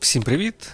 Всім привіт!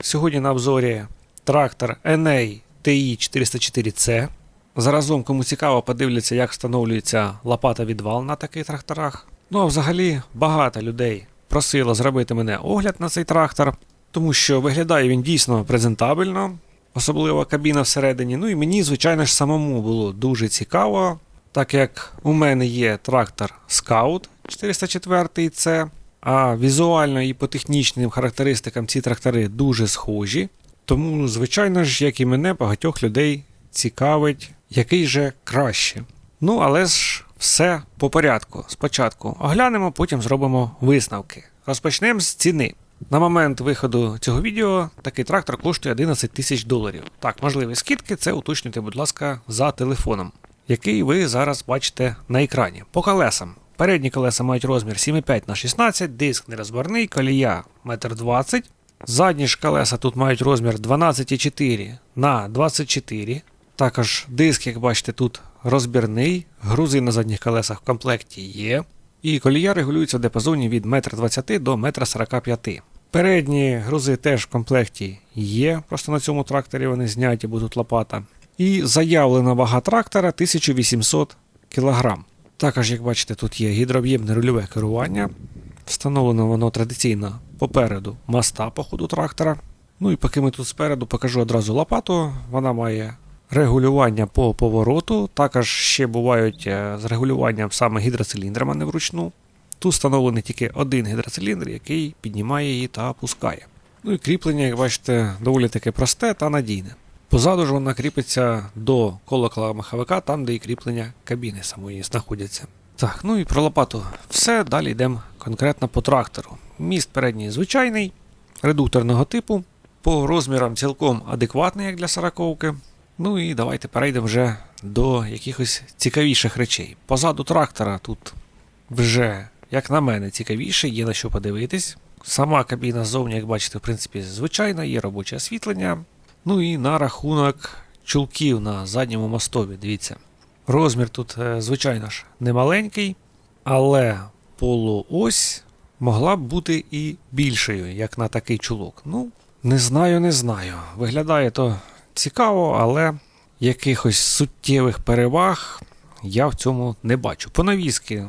Сьогодні на обзорі трактор NA TI 404C. Заразом, кому цікаво, подивляться, як встановлюється лопата відвал на таких тракторах. Ну а взагалі багато людей просило зробити мене огляд на цей трактор, тому що виглядає він дійсно презентабельно, особливо кабіна всередині. Ну і мені, звичайно ж, самому було дуже цікаво, так як у мене є трактор Scout 404 c а візуально і по технічним характеристикам ці трактори дуже схожі. Тому, звичайно ж, як і мене, багатьох людей цікавить, який же краще. Ну, але ж все по порядку. Спочатку оглянемо, потім зробимо висновки. Розпочнемо з ціни. На момент виходу цього відео такий трактор коштує 11 тисяч доларів. Так, можливі скидки, це уточнюйте, будь ласка, за телефоном, який ви зараз бачите на екрані. По колесам. Передні колеса мають розмір 7,5 на 16, диск нерозборний, колія 1,20 м. Задні ж колеса тут мають розмір 12,4 на 24. Також диск, як бачите, тут розбірний, грузи на задніх колесах в комплекті є. І колія регулюється в диапазоні від 1,20 м до 1,45 м. Передні грузи теж в комплекті є, просто на цьому тракторі вони зняті, будуть лопата. І заявлена вага трактора 1800 кг. Також, як бачите, тут є гідрооб'ємне рульове керування. Встановлено воно традиційно попереду моста по ходу трактора. Ну і поки ми тут спереду покажу одразу лопату. Вона має регулювання по повороту. Також ще бувають е, з регулюванням саме гідроциліндрами, не вручну. Тут встановлений тільки один гідроциліндр, який піднімає її та опускає. Ну і кріплення, як бачите, доволі таки просте та надійне. Позаду ж вона кріпиться до колокола маховика, там, де і кріплення кабіни самої знаходяться. Так, ну і про лопату все. Далі йдемо конкретно по трактору. Міст передній звичайний, редукторного типу, по розмірам цілком адекватний, як для сороковки. Ну і давайте перейдемо вже до якихось цікавіших речей. Позаду трактора тут вже, як на мене, цікавіше, є на що подивитись. Сама кабіна ззовні, як бачите, в принципі, звичайна, є робоче освітлення. Ну і на рахунок чулків на задньому мостові, дивіться. Розмір тут, е, звичайно ж, не маленький, але полуось могла б бути і більшою, як на такий чулок. Ну, не знаю, не знаю. Виглядає то цікаво, але якихось суттєвих переваг я в цьому не бачу. По навіски,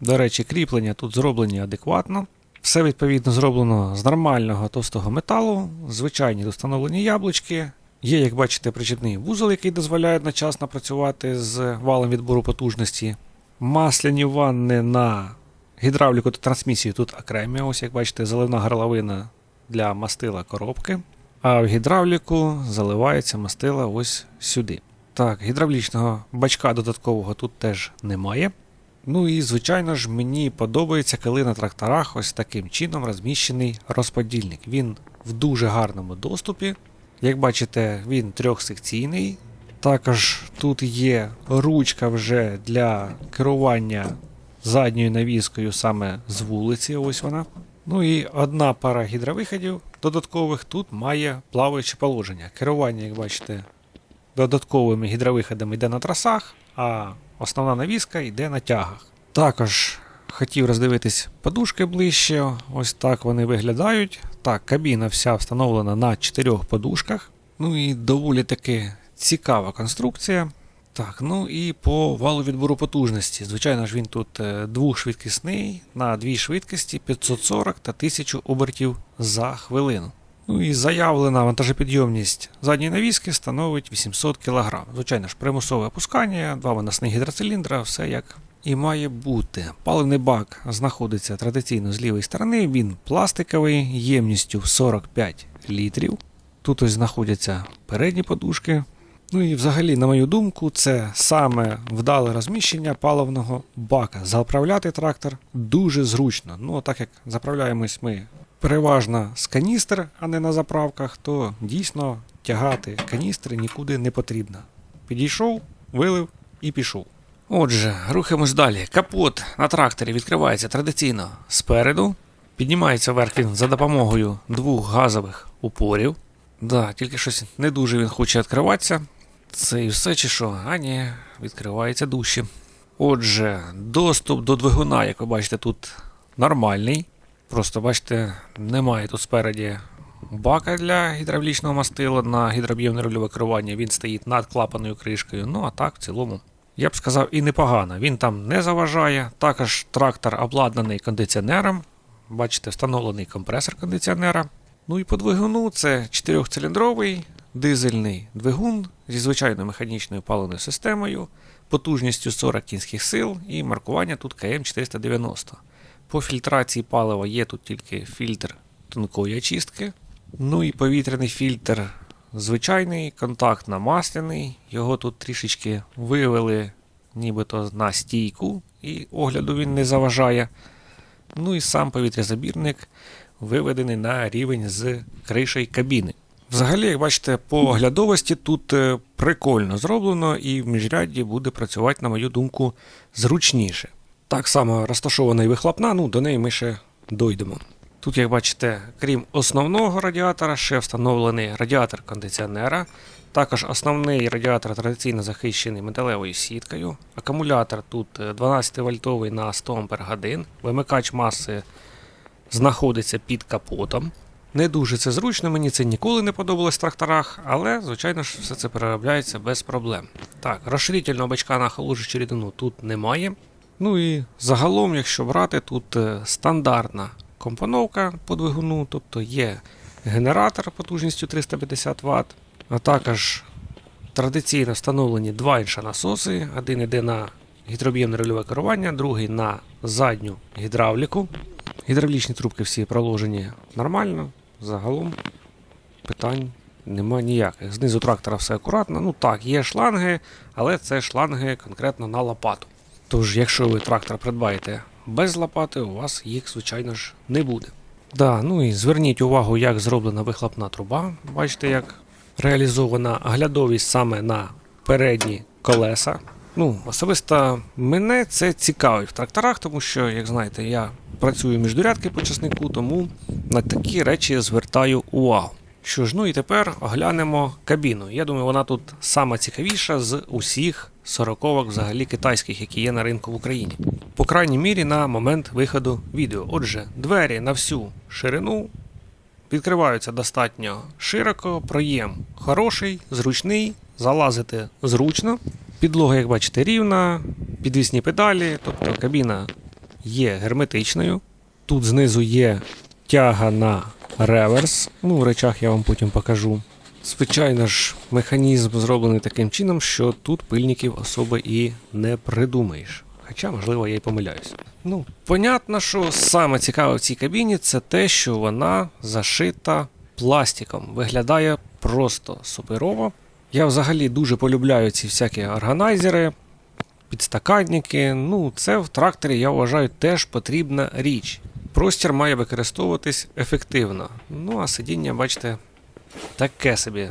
до речі, кріплення тут зроблені адекватно. Все відповідно зроблено з нормального товстого металу, звичайні встановлені яблучки. Є, як бачите, причепний вузол, який дозволяє одночасно працювати з валом відбору потужності. Масляні ванни на гідравліку та трансмісію тут окремі. Ось, як бачите, заливна горловина для мастила коробки. А в гідравліку заливається мастила ось сюди. Так, гідравлічного бачка додаткового тут теж немає. Ну і, звичайно ж, мені подобається, коли на тракторах ось таким чином розміщений розподільник. Він в дуже гарному доступі. Як бачите, він трьохсекційний. Також тут є ручка вже для керування задньою навіскою саме з вулиці. Ось вона. Ну і одна пара гідровиходів додаткових тут має плаваюче положення. Керування, як бачите, додатковими гідровиходами йде на трасах, а основна навіска йде на тягах. Також хотів роздивитись подушки ближче. Ось так вони виглядають. Так, кабіна вся встановлена на чотирьох подушках. Ну і доволі таки цікава конструкція. Так, ну і по валу відбору потужності. Звичайно ж, він тут е, двохшвидкісний на дві швидкості 540 та 1000 обертів за хвилину. Ну і заявлена вантажопідйомність задньої навіски становить 800 кг. Звичайно ж, примусове опускання, два виносних гідроциліндра, все як і має бути. Паливний бак знаходиться традиційно з лівої сторони, він пластиковий, ємністю 45 літрів. Тут ось знаходяться передні подушки. Ну і взагалі, на мою думку, це саме вдале розміщення паливного бака. Заправляти трактор дуже зручно. Ну, так як заправляємось ми переважно з каністр, а не на заправках, то дійсно тягати каністри нікуди не потрібно. Підійшов, вилив і пішов. Отже, рухаємось далі. Капот на тракторі відкривається традиційно спереду. Піднімається вверх він за допомогою двох газових упорів. Да, тільки щось не дуже він хоче відкриватися. Це і все чи що? А ні, відкривається дужче. Отже, доступ до двигуна, як ви бачите, тут нормальний. Просто бачите, немає тут спереді бака для гідравлічного мастила на гідроб'ємне рульове керування. Він стоїть над клапаною кришкою. Ну а так, в цілому, я б сказав, і непогано. Він там не заважає. Також трактор обладнаний кондиціонером. Бачите, встановлений компресор кондиціонера. Ну і по двигуну це 4-циліндровий дизельний двигун зі звичайною механічною паливною системою, потужністю 40 кінських сил і маркування тут КМ490. По фільтрації палива є тут тільки фільтр тонкої очистки. Ну і повітряний фільтр звичайний, контактно-масляний. Його тут трішечки вивели нібито на стійку, і огляду він не заважає. Ну і сам повітрязабірник виведений на рівень з кришею кабіни. Взагалі, як бачите, по оглядовості тут е, прикольно зроблено, і в міжрядді буде працювати, на мою думку, зручніше. Так само розташована і вихлопна, ну до неї ми ще дойдемо. Тут, як бачите, крім основного радіатора, ще встановлений радіатор кондиціонера. Також основний радіатор традиційно захищений металевою сіткою. Акумулятор тут 12 вольтовий на 100 Ах. Вимикач маси знаходиться під капотом. Не дуже це зручно, мені це ніколи не подобалось в тракторах, але, звичайно ж, все це переробляється без проблем. Так, розширительного бачка на холоджучу рідину тут немає. Ну і загалом, якщо брати, тут е, стандартна компоновка по двигуну, тобто є генератор потужністю 350 Вт, а також традиційно встановлені два іншонасоси. Один йде на гідроб'ємне рульове керування, другий на задню гідравліку. Гідравлічні трубки всі проложені нормально. Загалом питань нема ніяких. Знизу трактора все акуратно. Ну так, є шланги, але це шланги конкретно на лопату. Тож, якщо ви трактор придбаєте без лопати, у вас їх, звичайно ж, не буде. Да, ну і зверніть увагу, як зроблена вихлопна труба. Бачите, як реалізована оглядовість саме на передні колеса. Ну, особисто мене це цікавить в тракторах, тому що, як знаєте, я працюю міждурядки по часнику, тому на такі речі звертаю увагу. Що ж, ну і тепер оглянемо кабіну. Я думаю, вона тут сама цікавіша з усіх сороковок взагалі китайських, які є на ринку в Україні. По крайній мірі на момент виходу відео. Отже, двері на всю ширину відкриваються достатньо широко, проєм хороший, зручний, залазити зручно. Підлога, як бачите, рівна, підвісні педалі, тобто кабіна є герметичною. Тут знизу є тяга на реверс. Ну, в речах я вам потім покажу. Звичайно ж, механізм зроблений таким чином, що тут пильників особо і не придумаєш. Хоча, можливо, я й помиляюсь. Ну, понятно, що саме цікаве в цій кабіні це те, що вона зашита пластиком. Виглядає просто суперово. Я взагалі дуже полюбляю ці всякі органайзери, підстаканники. Ну, це в тракторі, я вважаю, теж потрібна річ. Простір має використовуватись ефективно. Ну, а сидіння, бачите, таке собі,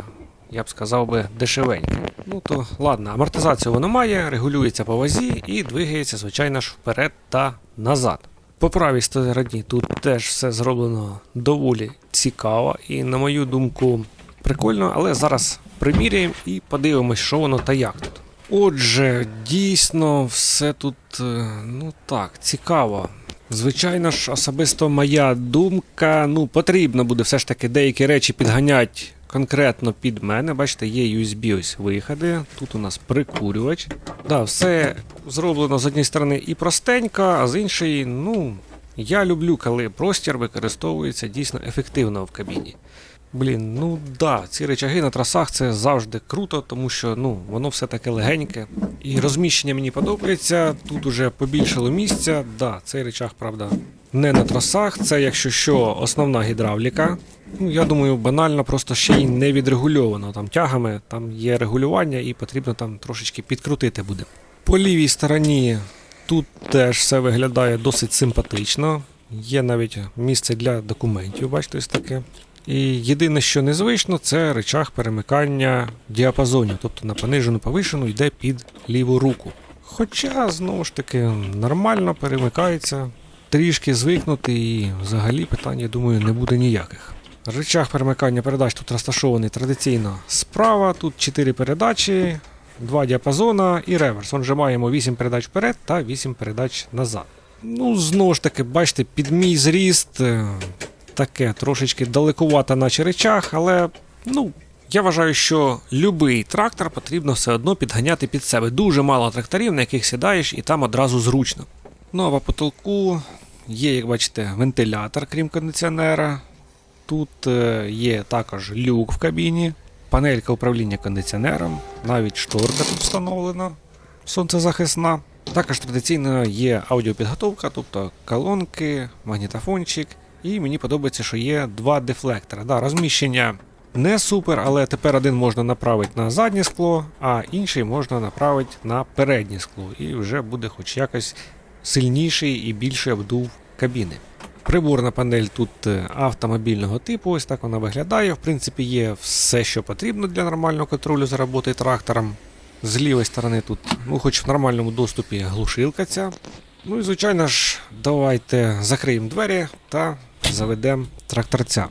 я б сказав би, дешевеньке. Ну то ладно, амортизацію воно має, регулюється по вазі і двигається, звичайно ж, вперед та назад. По правій стороні тут теж все зроблено доволі цікаво і, на мою думку, прикольно, але зараз приміряємо і подивимось, що воно та як тут. Отже, дійсно, все тут, е, ну так, цікаво. Звичайно ж, особисто моя думка, ну, потрібно буде все ж таки деякі речі підганяти конкретно під мене. Бачите, є USB ось виходи. Тут у нас прикурювач. Да, все зроблено з однієї сторони і простенько, а з іншої, ну, я люблю, коли простір використовується дійсно ефективно в кабіні. Блін, ну да, ці речаги на трасах це завжди круто, тому що ну, воно все таке легеньке. І розміщення мені подобається. Тут уже побільшало місця. Да, цей речаг, правда, не на трасах. Це, якщо що, основна гідравліка. Ну, я думаю, банально просто ще й не відрегульовано там тягами, там є регулювання і потрібно там трошечки підкрутити буде. По лівій стороні тут теж все виглядає досить симпатично. Є навіть місце для документів, бачите, ось таке. І єдине, що незвично, це речах перемикання діапазонів, тобто на понижену повишену йде під ліву руку. Хоча, знову ж таки, нормально перемикається, трішки звикнути і взагалі питань, я думаю, не буде ніяких. Речах перемикання передач тут розташований традиційно справа, тут 4 передачі, 2 діапазона і реверс. Отже, маємо 8 передач вперед та 8 передач назад. Ну, знову ж таки, бачите, під мій зріст таке трошечки далекувато на черечах, але ну. Я вважаю, що будь-який трактор потрібно все одно підганяти під себе. Дуже мало тракторів, на яких сідаєш, і там одразу зручно. Ну а по потолку є, як бачите, вентилятор, крім кондиціонера. Тут е, є також люк в кабіні, панелька управління кондиціонером, навіть шторка тут встановлена, сонцезахисна. Також традиційно є аудіопідготовка, тобто колонки, магнітофончик. І мені подобається, що є два дефлектора. Да, розміщення не супер, але тепер один можна направити на заднє скло, а інший можна направити на переднє скло. І вже буде хоч якось сильніший і більший обдув кабіни. Приборна панель тут е, автомобільного типу, ось так вона виглядає. В принципі, є все, що потрібно для нормального контролю за роботою трактором. З лівої сторони тут, ну, хоч в нормальному доступі, глушилка ця. Ну і звичайно ж, давайте закриємо двері та заведемо тракторця.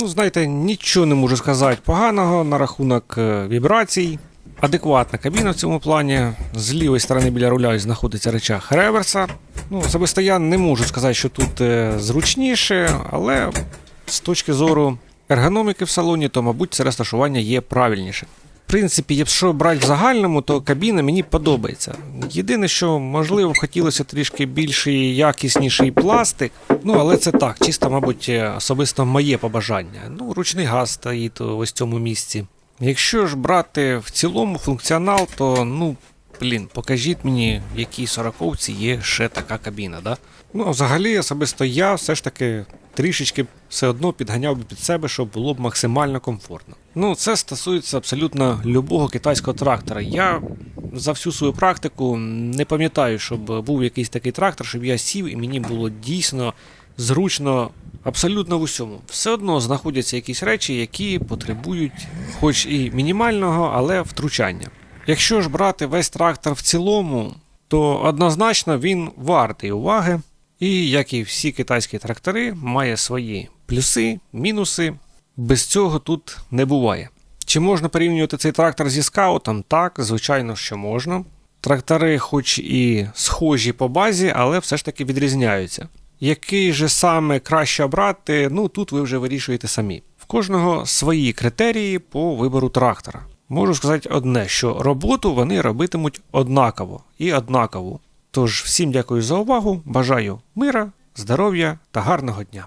Ну, знаєте, нічого не можу сказати поганого на рахунок е, вібрацій. Адекватна кабіна в цьому плані. З лівої сторони біля руля знаходиться речах реверса. Ну, особисто я не можу сказати, що тут е, зручніше, але з точки зору ергономіки в салоні, то, мабуть, це розташування є правильніше. Принципі, якщо брати в загальному, то кабіна мені подобається. Єдине, що можливо хотілося трішки більший якісніший пластик. Ну, але це так, чисто, мабуть, е, особисто моє побажання. Ну, ручний газ стоїть ось цьому місці. Якщо ж брати в цілому функціонал, то ну. Блін, покажіть мені, в якій сороковці є ще така кабіна, да? Ну, взагалі, особисто я все ж таки трішечки все одно підганяв би під себе, щоб було б максимально комфортно. Ну, це стосується абсолютно любого китайського трактора. Я за всю свою практику не пам'ятаю, щоб був якийсь такий трактор, щоб я сів і мені було дійсно зручно абсолютно в усьому. Все одно знаходяться якісь речі, які потребують, хоч і мінімального, але втручання. Якщо ж брати весь трактор в цілому, то однозначно він вартий уваги. І, як і всі китайські трактори, має свої плюси, мінуси. Без цього тут не буває. Чи можна порівнювати цей трактор зі скаутом? Так, звичайно, що можна. Трактори, хоч і схожі по базі, але все ж таки відрізняються. Який же саме краще обрати, ну тут ви вже вирішуєте самі. В кожного свої критерії по вибору трактора. Можу сказати одне, що роботу вони робитимуть однаково і однакову. Тож всім дякую за увагу, бажаю мира, здоров'я та гарного дня.